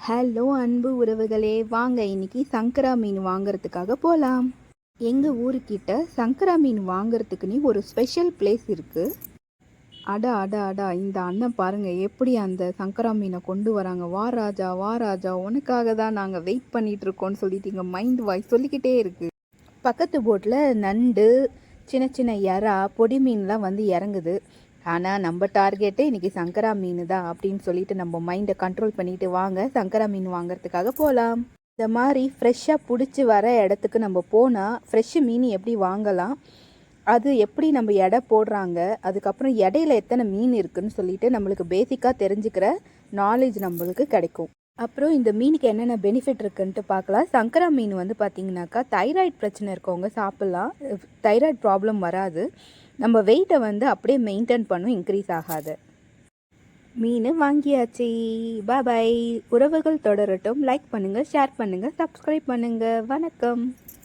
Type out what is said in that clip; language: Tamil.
ஹலோ அன்பு உறவுகளே வாங்க இன்னைக்கு சங்கரா மீன் வாங்குறதுக்காக போகலாம் எங்கள் ஊருக்கிட்ட சங்கரா மீன் வாங்குறதுக்குன்னு ஒரு ஸ்பெஷல் பிளேஸ் இருக்குது அடா அடா அடா இந்த அண்ணன் பாருங்கள் எப்படி அந்த சங்கரா மீனை கொண்டு வராங்க. வா ராஜா வா ராஜா உனக்காக தான் நாங்கள் வெயிட் பண்ணிகிட்ருக்கோன்னு சொல்லிட்டு எங்கள் மைண்ட் வாய்ஸ் சொல்லிக்கிட்டே இருக்குது பக்கத்து போட்டில் நண்டு சின்ன சின்ன எறா பொடி மீன்லாம் வந்து இறங்குது. ஆனால் நம்ம டார்கெட்டே இன்றைக்கி சங்கரா மீன் தான் அப்படின்னு சொல்லிட்டு நம்ம மைண்டை கண்ட்ரோல் பண்ணிட்டு வாங்க. சங்கரா மீன் வாங்குறதுக்காக போகலாம் இந்த மாதிரி ஃப்ரெஷ்ஷாக பிடிச்சி வர இடத்துக்கு நம்ம போனால் ஃப்ரெஷ்ஷு மீன் எப்படி வாங்கலாம்? அது எப்படி நம்ம எடை போடுறாங்க? அதுக்கப்புறம் இடையில எத்தனை மீன் இருக்குன்னு சொல்லிட்டு நம்மளுக்கு பேசிக்காக தெரிஞ்சுக்கிற நாலேஜ் நம்மளுக்கு கிடைக்கும். அப்புறம் இந்த மீனுக்கு என்னென்ன பெனிஃபிட் இருக்குன்ட்டு பார்க்கலாம். சங்கரா மீன் வந்து பார்த்திங்கனாக்கா தைராய்டு பிரச்சனை இருக்கவங்க சாப்பிட்லாம். தைராய்டு ப்ராப்ளம் வராது. நம்ம வெயிட்டை வந்து அப்படியே மெயின்டைன் பண்ணும் இன்க்ரீஸ் ஆகாது. மீன் வாங்கியாச்சு. பாய் உறவுகள் தொடரட்டும். லைக் பண்ணுங்கள் ஷேர் பண்ணுங்கள் சப்ஸ்கிரைப் பண்ணுங்கள் வணக்கம்.